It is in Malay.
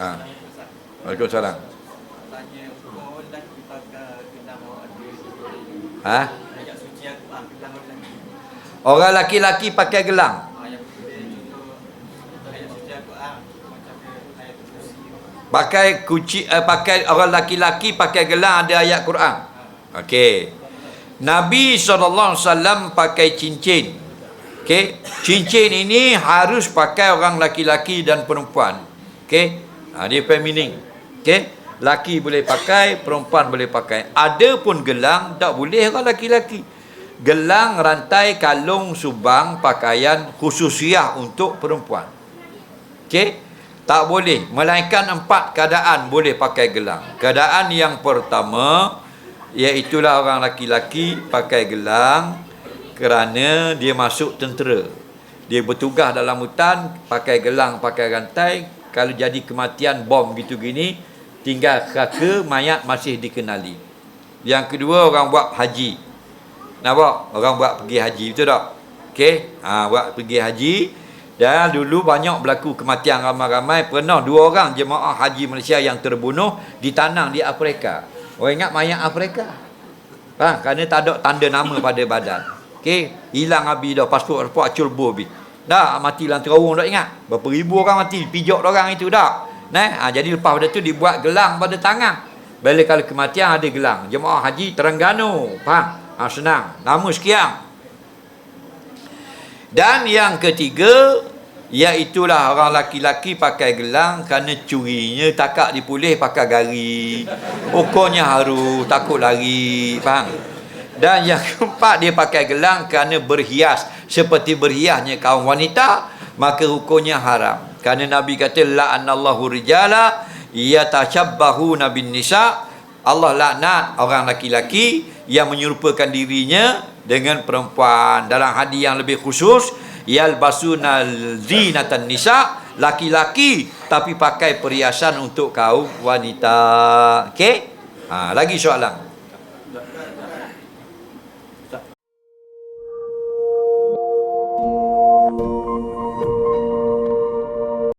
Ha. Waalaikumsalam. Tanya lelaki pakai ada Ha? ayat suci lelaki. Orang laki-laki pakai gelang. Ah, kursi. Pakai kuci eh, pakai orang laki-laki pakai gelang ada ayat Quran. Okey. Nabi SAW pakai cincin. Okey. Cincin ini harus pakai orang laki-laki dan perempuan. Okey. Ha, dia feminine. Okey. Laki boleh pakai, perempuan boleh pakai. Ada pun gelang tak boleh orang laki-laki. Gelang, rantai, kalung, subang, pakaian khususiah untuk perempuan. Okey? Tak boleh. Melainkan empat keadaan boleh pakai gelang. Keadaan yang pertama, iaitulah orang laki-laki pakai gelang kerana dia masuk tentera. Dia bertugas dalam hutan, pakai gelang, pakai rantai. Kalau jadi kematian bom gitu gini, tinggal kaka mayat masih dikenali. Yang kedua, orang buat haji. Nampak? Orang buat pergi haji, betul tak? Okey? Ha, buat pergi haji. Dan dulu banyak berlaku kematian ramai-ramai. Pernah dua orang jemaah haji Malaysia yang terbunuh ditanam di Afrika. Orang ingat mayat Afrika. Ha, kerana tak ada tanda nama pada badan. Okey, hilang habis dah pasport pasport culbo habis. Dah mati dalam terowong tak ingat. Berapa ribu orang mati pijak orang itu dah. Nah, ha, jadi lepas pada tu dibuat gelang pada tangan. Bila kalau kematian ada gelang. Jemaah haji Terengganu. Faham? Ha, senang. Nama sekian. Dan yang ketiga Iaitulah orang laki-laki pakai gelang Kerana curinya takak dipulih pakai gari Ukurnya haru Takut lari Faham? Dan yang keempat dia pakai gelang Kerana berhias. Seperti berhiasnya kaum wanita Maka hukumnya haram. Kerana Nabi kata La'anallahu rijala Yatashabbahu nabin nisa. Allah laknat orang laki-laki Yang menyerupakan dirinya Dengan perempuan. Dalam hadis yang lebih khusus yalbasuna zinatan nisa. Laki-laki tapi pakai perhiasan untuk kaum wanita. Okey? Ha lagi soalan